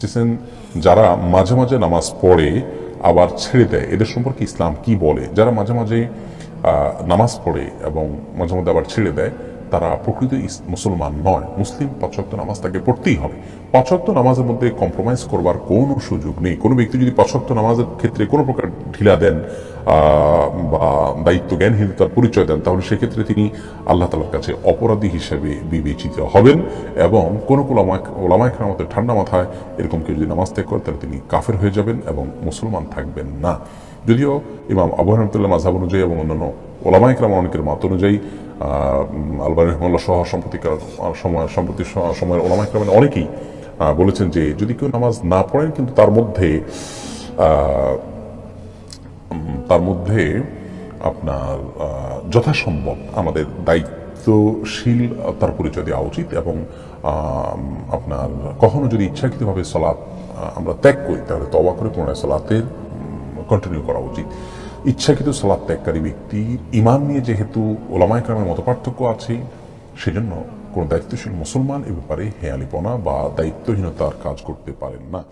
বলতেছেন যারা মাঝে মাঝে নামাজ পড়ে, আবার ছেড়ে দেয়। এদের সম্পর্কে ইসলাম কি বলে? যারা মাঝে মাঝে নামাজ পড়ে এবং মাঝে মধ্যে আবার ছেড়ে দেয় তারা প্রকৃত মুসলমান নয়। মুসলিম পাঁচক্ত নামাজ তাকে পড়তেই হবে। পাঁচক্ত নামাজের মধ্যে কম্প্রোমাইজ করবার কোনো সুযোগ নেই। কোনো ব্যক্তি যদি পাঁচক্ত নামাজের ক্ষেত্রে কোনো প্রকার ঢিলা দেন বা দায়িত্ব জ্ঞানহীনতার পরিচয় দেন, তাহলে সেক্ষেত্রে তিনি আল্লাহ তালার কাছে অপরাধী হিসেবে বিবেচিত হবেন এবং কোনো কোনো ওলামায় আমাদের ঠান্ডা মাথায় এরকম কেউ যদি নামাজ ত্যাগ করে, তাহলে তিনি কাফের হয়ে যাবেন এবং মুসলমান থাকবেন না। যদিও ইমাম আবু রহমতুল্লাহ মাঝাব অনুযায়ী এবং অন্যান্য ওলামায় ক্রাম অনেকের মত অনুযায়ী আলবান রহমাল্লাহ সহ সম্প্রতিকার সময়, সম্প্রতি সময়ের ওলামায় ক্রামের অনেকেই বলেছেন যে যদি কেউ নামাজ না পড়েন, কিন্তু তার মধ্যে তার মধ্যে আপনার যথাসম্ভব আমাদের দায়িত্বশীল তার পরিচয় দেওয়া উচিত এবং আপনার কখনো যদি ইচ্ছাকৃতভাবে সলাপ আমরা ত্যাগ করি, তাহলে তবা করে পুনরায় সলাতের কন্টিনিউ করা উচিত। ইচ্ছাকৃত সালাদ ত্যাগকারী ব্যক্তি ইমান নিয়ে যেহেতু ওলামায় কামের মত পার্থক্য আছে, সেজন্য কোনো দায়িত্বশীল মুসলমান এ ব্যাপারে হেয়ালিপনা বা দায়িত্বহীনতার কাজ করতে পারেন না।